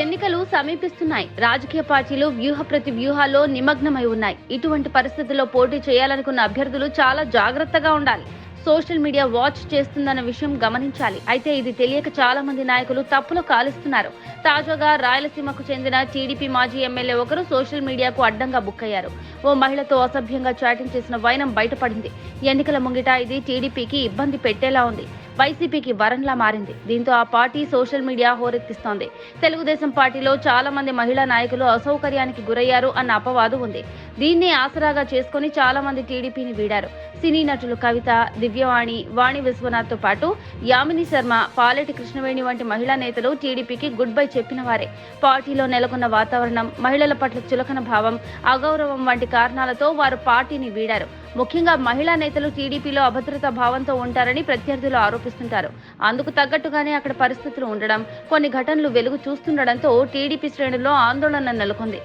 ఎన్నికలు సమీపిస్తున్నాయి. రాజకీయ పార్టీలు వ్యూహ ప్రతి వ్యూహాల్లో నిమగ్నమై ఉన్నాయి. ఇటువంటి పరిస్థితుల్లో పోటీ చేయాలనుకున్న అభ్యర్థులు చాలా జాగ్రత్తగా ఉండాలి. సోషల్ మీడియా వాచ్ చేస్తుందన్న విషయం గమనించాలి. అయితే ఇది తెలియక చాలా మంది నాయకులు తప్పులు కాలుస్తున్నారు. తాజాగా రాయలసీమకు చెందిన టీడీపీ మాజీ ఎమ్మెల్యే ఒకరు సోషల్ మీడియాకు అడ్డంగా బుక్ అయ్యారు. ఓ మహిళతో అసభ్యంగా చాటింగ్ చేసిన వైనం బయటపడింది. ఎన్నికల ముంగిట ఇది టీడీపీకి ఇబ్బంది పెట్టేలా ఉంది. వైసీపీకి వరంలా మారింది. దీంతో ఆ పార్టీ సోషల్ మీడియా హోరెత్తిస్తోంది. తెలుగుదేశం పార్టీలో చాలా మంది మహిళా నాయకులు అసౌకర్యానికి గురయ్యారు అన్న అపవాదు ఉంది. దీన్ని ఆసరాగా చేసుకుని చాలా మంది టీడీపీని వీడారు. సినీ నటులు కవిత దివ్యవాణి వాణి విశ్వనాథ్తో పాటు యామిని శర్మ పాలెటి కృష్ణవేణి వంటి మహిళా నేతలు టీడీపీకి గుడ్ బై చెప్పిన వారే. పార్టీలో నెలకొన్న వాతావరణం మహిళల పట్ల చులకన భావం అగౌరవం వంటి కారణాలతో వారు పార్టీని వీడారు. ముఖ్యంగా మహిళా నేతలు టీడీపీలో అభద్రతా భావంతో ఉంటారని ప్రత్యర్థులు ఆరోపిస్తుంటారు. అందుకు తగ్గట్టుగానే అక్కడ పరిస్థితులు ఉండడం కొన్ని ఘటనలు వెలుగు చూస్తుండడంతో టీడీపీ శ్రేణుల్లో ఆందోళన నెలకొంది.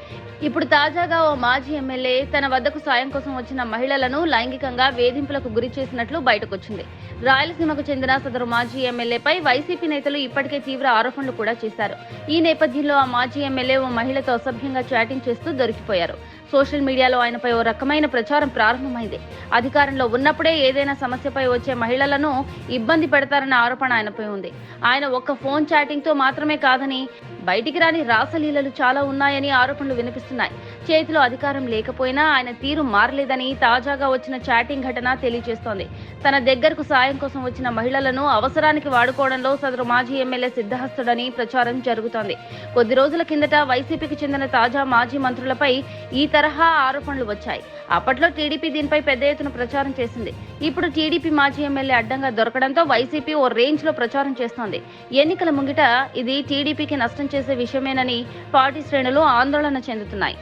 ఇప్పుడు తాజాగా ఓ మాజీ ఎమ్మెల్యే తన వద్దకు సాయం కోసం వచ్చిన మహిళలను లైంగికంగా వేధింపులకు గురి చేసినట్లు బయటకొచ్చింది. రాయలసీమకు చెందిన సదరు మాజీ ఎమ్మెల్యేపై వైసీపీ నేతలు ఇప్పటికే తీవ్ర ఆరోపణలు కూడా చేశారు. ఈ నేపథ్యంలో ఆ మాజీ ఎమ్మెల్యే ఓ మహిళతో అసభ్యంగా చాటింగ్ చేస్తూ దొరికిపోయారు. సోషల్ మీడియాలో ఆయనపై ఓ రకమైన ప్రచారం ప్రారంభమైంది. అధికారంలో ఉన్నప్పుడే ఏదైనా సమస్యపై వచ్చే మహిళలను ఇబ్బంది పెడతారన్న ఆరోపణ ఆయనపై ఉంది. ఆయన ఒక్క ఫోన్ చాటింగ్తో మాత్రమే కాదని బయటికి రాని రాసలీలలు చాలా ఉన్నాయని ఆరోపణలు వినిపిస్తున్నాయి. చేతిలో అధికారం లేకపోయినా ఆయన తీరు మారలేదని తాజాగా వచ్చిన చాటింగ్ ఘటన తెలియజేస్తోంది. తన దగ్గరకు సాయం కోసం వచ్చిన మహిళలను అవసరానికి వాడుకోవడంలో సదరు మాజీ ఎమ్మెల్యే సిద్ధహస్తుడని ప్రచారం జరుగుతోంది. కొద్ది రోజుల కిందట వైసీపీకి చెందిన తాజా మాజీ మంత్రులపై ఈ తరహా ఆరోపణలు వచ్చాయి. అప్పట్లో టీడీపీ దీనిపై పెద్ద ఎత్తున ప్రచారం చేసింది. ఇప్పుడు టీడీపీ మాజీ ఎమ్మెల్యే అడ్డంగా దొరకడంతో వైసీపీ ఓ రేంజ్లో ప్రచారం చేస్తోంది. ఎన్నికల ముంగిట ఇది టీడీపీకి నష్టం చేసే విషయమేనని పార్టీ శ్రేణులు ఆందోళన చెందుతున్నాయి.